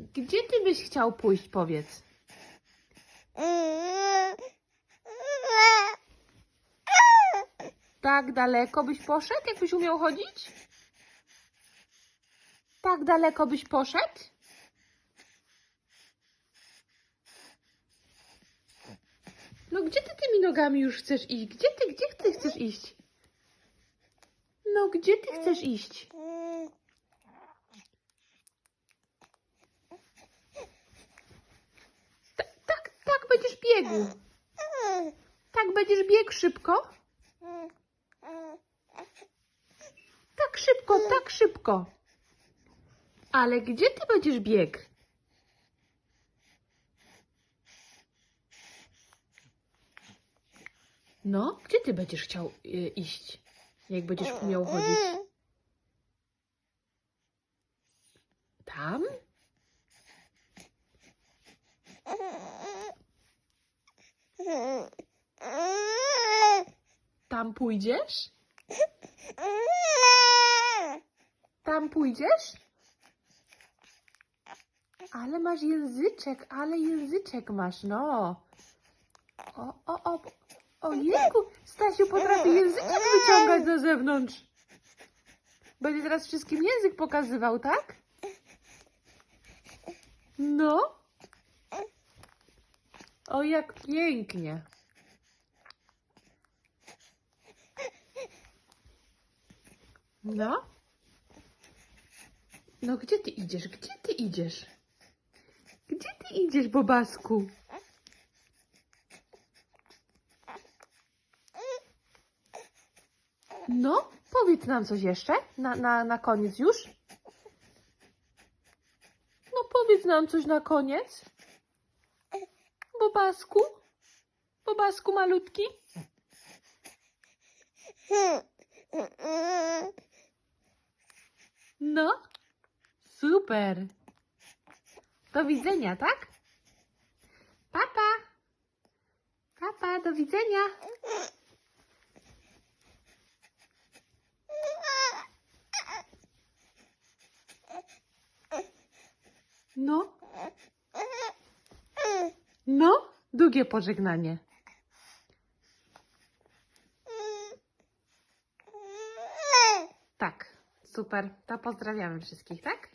Gdzie ty byś chciał pójść, powiedz? Tak daleko byś poszedł, jakbyś umiał chodzić? Tak daleko byś poszedł? No gdzie ty tymi nogami już chcesz iść? Gdzie ty, gdzie ty chcesz iść? No gdzie ty chcesz iść? Będziesz biegł. Tak będziesz biegł szybko? Tak szybko, tak szybko. Ale gdzie ty będziesz biegł? No, gdzie ty będziesz chciał y, iść, jak będziesz umiał chodzić? Tam pójdziesz? Tam pójdziesz? Ale masz języczek, ale języczek masz, no. O, o, o. Ojejku, Stasiu potrafi języczek wyciągać do zewnątrz. Będzie teraz wszystkim język pokazywał, tak? No. O, jak pięknie. No. No, gdzie ty idziesz? Gdzie ty idziesz? Gdzie ty idziesz, Bobasku? No, powiedz nam coś jeszcze na, na, na koniec już. No, powiedz nam coś na koniec. Bobasku? Bobasku malutki? No, super. Do widzenia, tak? Papa. Papa, do widzenia. No. No, długie pożegnanie. Tak, super. To pozdrawiamy wszystkich, tak?